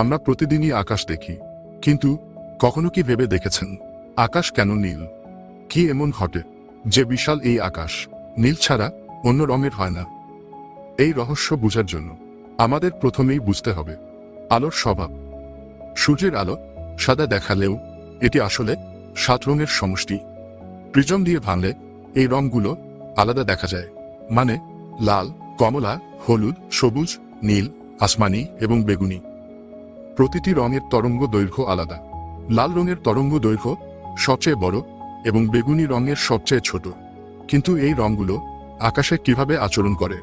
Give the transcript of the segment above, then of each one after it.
আমরা প্রতিদিনই আকাশ দেখি, কিন্তু কখনো কি ভেবে দেখেছেন, আকাশ কেন নীল? কি এমন ঘটে যে বিশাল এই আকাশ, নীল ছাড়া অন্য রঙের হয় না? এই রহস্য বোঝার জন্য আমাদের প্রথমেই বুঝতে হবে, আলোর স্বভাব। সূর্যের আলো সাদা দেখালেও এটি আসলে সাত রঙের সমষ্টি। প্রিজম দিয়ে ভাঙলে এই রঙগুলো আলাদা দেখা যায় মানে লাল, কমলা, হলুদ, সবুজ, নীল, আসমানি এবং বেগুনি। প্রতিটি রঙের তরঙ্গ দৈর্ঘ্য আলাদা। লাল রঙের তরঙ্গ দৈর্ঘ্য সবচেয়ে বড় এবং বেগুনি রঙের সবচেয়ে ছোট। কিন্তু এই রঙগুলো আকাশে কীভাবে আচরণ করে?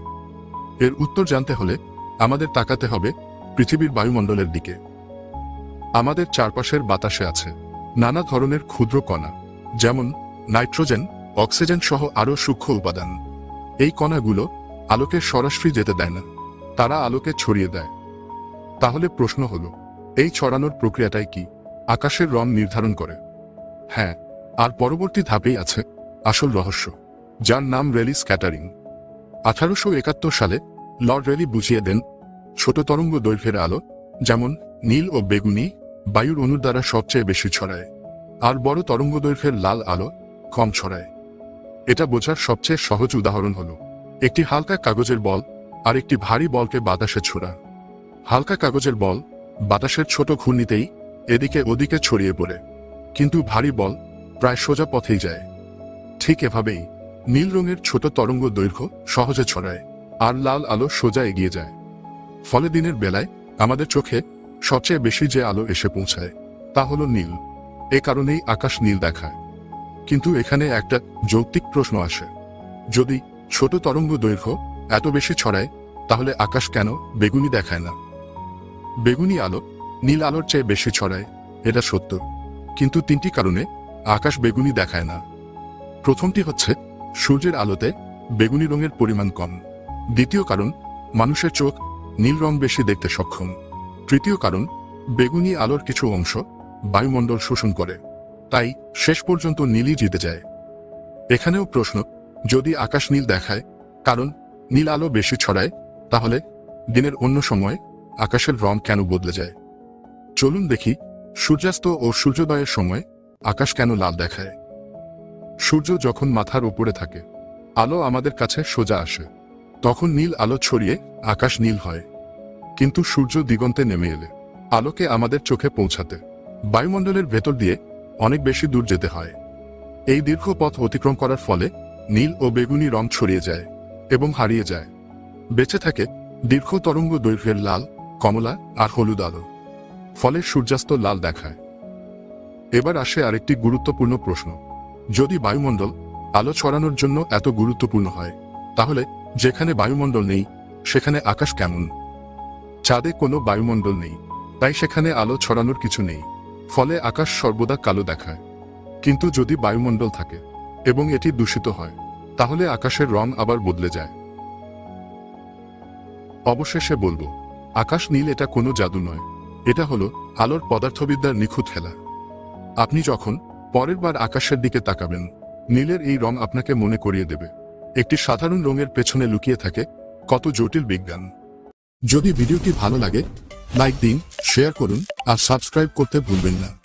এর উত্তর জানতে হলে আমাদের তাকাতে হবে পৃথিবীর বায়ুমণ্ডলের দিকে। আমাদের চারপাশের বাতাসে আছে নানা ধরনের ক্ষুদ্র কণা, যেমন নাইট্রোজেন, অক্সিজেন সহ আরও সূক্ষ্ম উপাদান। এই কণাগুলো আলোকে সরাসরি যেতে দেয় না, তারা আলোকে ছড়িয়ে দেয়। তাহলে প্রশ্ন হলো এই ছড়ানোর প্রক্রিয়াটাই কি? আকাশের রং নির্ধারণ করে। হ্যাঁ আর পরবর্তী ধাপেই আছে আসল রহস্য, যার নাম রেলি স্ক্যাটারিং। আঠারোশো একাত্তর সালে লর্ড রেলি বুঝিয়ে দেন ছোট তরঙ্গ দৈর্ঘ্যের আলো, যেমন নীল ও বেগুনি, বায়ুর অণুর দ্বারা সবচেয়ে বেশি ছড়ায়, আর বড় তরঙ্গ দৈর্ঘ্যের লাল আলো কম ছড়ায়। এটা বোঝার সবচেয়ে সহজ উদাহরণ হল, একটি হালকা কাগজের বল আর একটি ভারী বলকে বাতাসে ছোড়া। হালকা কাগজের বল বাতাসের ছোট ঘূর্ণিতেই এদিকে ওদিকে ছড়িয়ে পড়ে। কিন্তু ভারী বল প্রায় সোজা পথেই যায়। ঠিক এভাবেই নীল রঙের ছোট তরঙ্গ দৈর্ঘ্য সহজে ছড়ায় আর লাল আলো সোজা এগিয়ে যায়। ফলে দিনের বেলায় আমাদের চোখে সবচেয়ে বেশি যে আলো এসে পৌঁছায়, তা হলো নীল। এ কারণেই আকাশ নীল দেখায়। কিন্তু এখানে একটা যৌক্তিক প্রশ্ন আসে। যদি ছোট তরঙ্গ দৈর্ঘ্য এত বেশি ছড়ায়, তাহলে আকাশ কেন বেগুনি দেখায় না? বেগুনি আলো নীল আলোর চেয়ে বেশি ছড়ায়, এটা সত্য। কিন্তু তিনটি কারণে আকাশ বেগুনি দেখায় না। প্রথমটি হচ্ছে, সূর্যের আলোতে বেগুনি রঙের পরিমাণ কম। দ্বিতীয় কারণ, মানুষের চোখ নীল রং বেশি দেখতে সক্ষম। তৃতীয় কারণ, বেগুনি আলোর কিছু অংশ বায়ুমণ্ডল শোষণ করে, তাই শেষ পর্যন্ত নীলই জিতে যায়। এখানেও প্রশ্ন, যদি আকাশ নীল দেখায়, কারণ নীল আলো বেশি ছড়ায়, তাহলে দিনের অন্য সময় আকাশের রং কেন বদলে যায়? চলুন দেখি সূর্যাস্ত ও সূর্যোদয়ের সময় আকাশ কেন লাল দেখায়? সূর্য যখন মাথার উপরে থাকে, আলো আমাদের কাছে সোজা আসে। তখন নীল আলো ছড়িয়ে আকাশ নীল হয়। কিন্তু সূর্য দিগন্তে নেমে এলে, আলোকে আমাদের চোখে পৌঁছাতে, বায়ুমণ্ডলের ভেতর দিয়ে অনেক বেশি দূর যেতে হয়। এই দীর্ঘ পথ অতিক্রম করার ফলে নীল ও বেগুনি রং ছড়িয়ে যায় এবং হারিয়ে যায়। বেঁচে থাকে দীর্ঘ তরঙ্গ দৈর্ঘ্যের লাল কমলা আর হলুদ আলো। ফলে সূর্যাস্ত লাল দেখায়। এবার আসে আরেকটি গুরুত্বপূর্ণ প্রশ্ন। যদি বায়ুমণ্ডল আলো ছড়ানোর জন্য এত গুরুত্বপূর্ণ হয়, তাহলে যেখানে বায়ুমণ্ডল নেই, সেখানে আকাশ কেমন? চাঁদে কোনো বায়ুমণ্ডল নেই, তাই সেখানে আলো ছড়ানোর কিছু নেই, ফলে আকাশ সর্বদা কালো দেখায়। কিন্তু যদি বায়ুমণ্ডল থাকে, এবং এটি দূষিত হয়, তাহলে আকাশের রং আবার বদলে যায়। অবশেষে বলব আকাশ নীল এটা কোনো জাদু নয়। এটা হলো আলোর পদার্থবিদ্যার নিখুঁত খেলা। আপনি যখন পরের বার আকাশের দিকে তাকাবেন, নীলের এই রং আপনাকে মনে করিয়ে দেবে। একটি সাধারণ রঙের পেছনে লুকিয়ে থাকে কত জটিল বিজ্ঞান। যদি ভিডিওটি ভালো লাগে, লাইক দিন, শেয়ার করুন আর সাবস্ক্রাইব করতে ভুলবেন না।